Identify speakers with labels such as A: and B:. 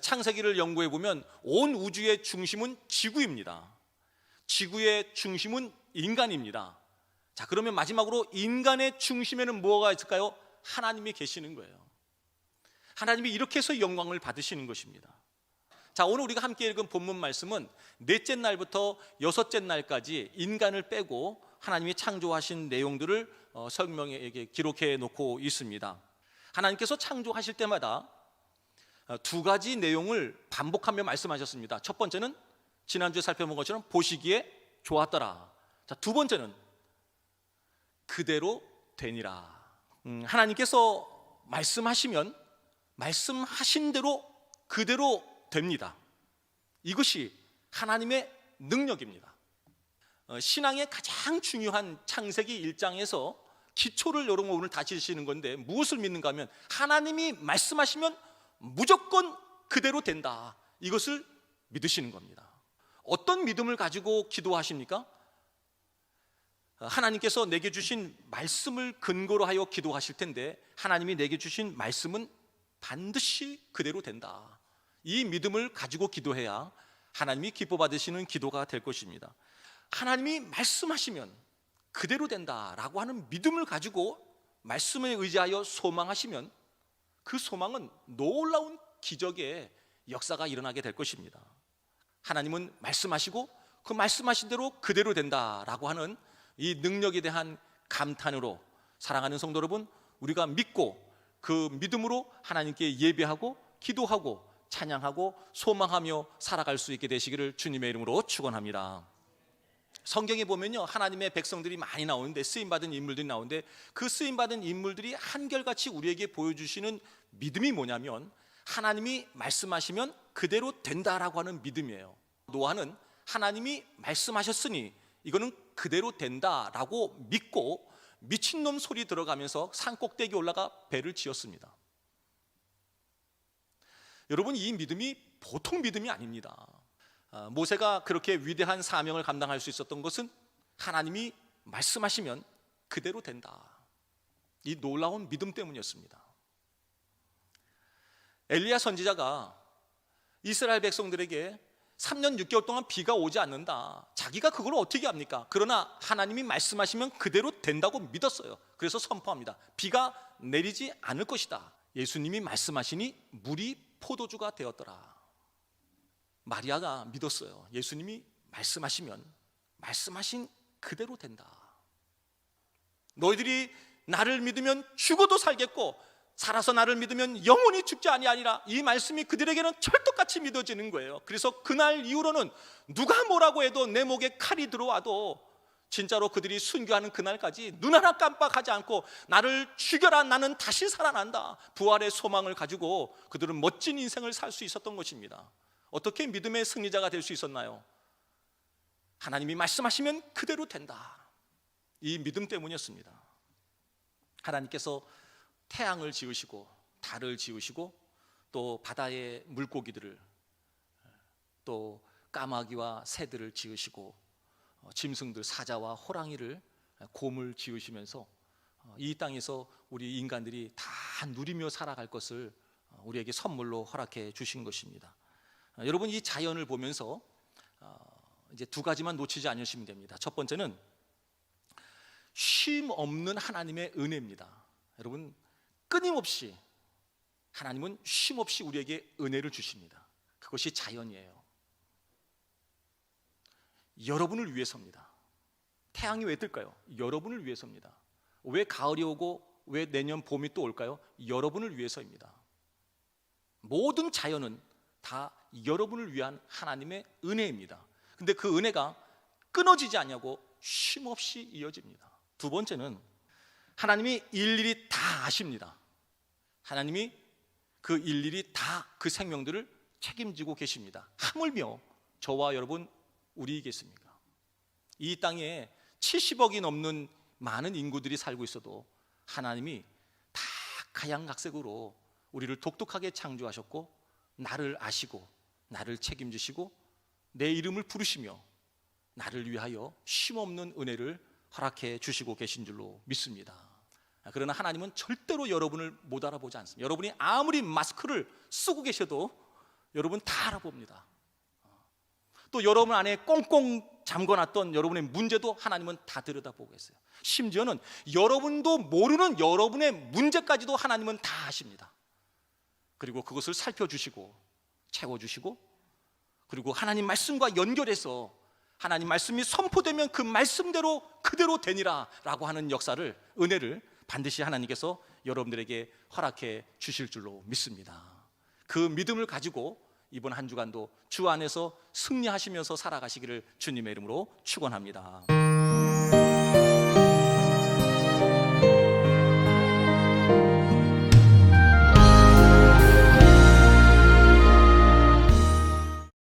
A: 창세기를 연구해 보면 온 우주의 중심은 지구입니다. 지구의 중심은 인간입니다. 자, 그러면 마지막으로 인간의 중심에는 뭐가 있을까요? 하나님이 계시는 거예요. 하나님이 이렇게 해서 영광을 받으시는 것입니다. 자, 오늘 우리가 함께 읽은 본문 말씀은 넷째 날부터 여섯째 날까지 인간을 빼고 하나님이 창조하신 내용들을 어, 설명에 기록해 놓고 있습니다. 하나님께서 창조하실 때마다 어, 두 가지 내용을 반복하며 말씀하셨습니다. 첫 번째는 지난주에 살펴본 것처럼 보시기에 좋았더라. 자, 두 번째는 그대로 되니라. 음, 하나님께서 말씀하시면 말씀하신 대로 그대로 됩니다. 이것이 하나님의 능력입니다. 어, 신앙의 가장 중요한 창세기 1장에서 기초를 여러분 오늘 다지시는 건데 무엇을 믿는가 하면 하나님이 말씀하시면 무조건 그대로 된다. 이것을 믿으시는 겁니다. 어떤 믿음을 가지고 기도하십니까? 하나님께서 내게 주신 말씀을 근거로 하여 기도하실 텐데 하나님이 내게 주신 말씀은 반드시 그대로 된다. 이 믿음을 가지고 기도해야 하나님이 기뻐 받으시는 기도가 될 것입니다. 하나님이 말씀하시면 그대로 된다라고 하는 믿음을 가지고 말씀에 의지하여 소망하시면 그 소망은 놀라운 기적의 역사가 일어나게 될 것입니다. 하나님은 말씀하시고 그 말씀하신 대로 그대로 된다라고 하는 이 능력에 대한 감탄으로 사랑하는 성도 여러분, 우리가 믿고 그 믿음으로 하나님께 예배하고 기도하고 찬양하고 소망하며 살아갈 수 있게 되시기를 주님의 이름으로 축원합니다. 성경에 보면요 하나님의 백성들이 많이 나오는데 쓰임 받은 인물들이 나오는데 그 쓰임 받은 인물들이 한결같이 우리에게 보여주시는 믿음이 뭐냐면 하나님이 말씀하시면 그대로 된다라고 하는 믿음이에요. 노아는 하나님이 말씀하셨으니 이거는 그대로 된다라고 믿고 미친놈 소리 들어가면서 산 꼭대기 올라가 배를 지었습니다. 여러분 이 믿음이 보통 믿음이 아닙니다. 아, 모세가 그렇게 위대한 사명을 감당할 수 있었던 것은 하나님이 말씀하시면 그대로 된다. 이 놀라운 믿음 때문이었습니다. 엘리야 선지자가 이스라엘 백성들에게 3년 6개월 동안 비가 오지 않는다. 자기가 그걸 어떻게 합니까? 그러나 하나님이 말씀하시면 그대로 된다고 믿었어요. 그래서 선포합니다. 비가 내리지 않을 것이다. 예수님이 말씀하시니 물이 포도주가 되었더라. 마리아가 믿었어요. 예수님이 말씀하시면 말씀하신 그대로 된다. 너희들이 나를 믿으면 죽어도 살겠고 살아서 나를 믿으면 영원히 죽지 아니하니라 이 말씀이 그들에게는 철떡같이 믿어지는 거예요. 그래서 그날 이후로는 누가 뭐라고 해도 내 목에 칼이 들어와도 진짜로 그들이 순교하는 그날까지 눈 하나 깜빡하지 않고 나를 죽여라 나는 다시 살아난다 부활의 소망을 가지고 그들은 멋진 인생을 살 수 있었던 것입니다. 어떻게 믿음의 승리자가 될 수 있었나요? 하나님이 말씀하시면 그대로 된다. 이 믿음 때문이었습니다. 하나님께서 태양을 지으시고 달을 지으시고 또 바다의 물고기들을 또 까마귀와 새들을 지으시고 어, 짐승들 사자와 호랑이를 곰을 지으시면서 어, 이 땅에서 우리 인간들이 다 누리며 살아갈 것을 어, 우리에게 선물로 허락해 주신 것입니다. 여러분 이 자연을 보면서 이제 두 가지만 놓치지 않으시면 됩니다. 첫 번째는 쉼 없는 하나님의 은혜입니다. 여러분 끊임없이 하나님은 쉼 없이 우리에게 은혜를 주십니다. 그것이 자연이에요. 여러분을 위해서입니다. 태양이 왜 뜰까요? 여러분을 위해서입니다. 왜 가을이 오고 왜 내년 봄이 또 올까요? 여러분을 위해서입니다. 모든 자연은 다 여러분을 위한 하나님의 은혜입니다. 근데 그 은혜가 끊어지지 않냐고 쉼없이 이어집니다. 두 번째는 하나님이 일일이 다 아십니다. 하나님이 그 일일이 다 그 생명들을 책임지고 계십니다. 하물며 저와 여러분 우리이겠습니까? 이 땅에 70억이 넘는 많은 인구들이 살고 있어도 하나님이 다 가양각색으로 우리를 독특하게 창조하셨고 나를 아시고 나를 책임지시고 내 이름을 부르시며 나를 위하여 쉼없는 은혜를 허락해 주시고 계신 줄로 믿습니다. 그러나 하나님은 절대로 여러분을 못 알아보지 않습니다. 여러분이 아무리 마스크를 쓰고 계셔도 여러분 다 알아봅니다. 또 여러분 안에 꽁꽁 잠궈놨던 여러분의 문제도 하나님은 다 들여다보고 계세요. 심지어는 여러분도 모르는 여러분의 문제까지도 하나님은 다 아십니다. 그리고 그것을 살펴주시고 채워주시고 그리고 하나님 말씀과 연결해서 하나님 말씀이 선포되면 그 말씀대로 그대로 되니라 라고 하는 역사를 은혜를 반드시 하나님께서 여러분들에게 허락해 주실 줄로 믿습니다. 그 믿음을 가지고 이번 한 주간도 주 안에서 승리하시면서 살아가시기를 주님의 이름으로 축원합니다.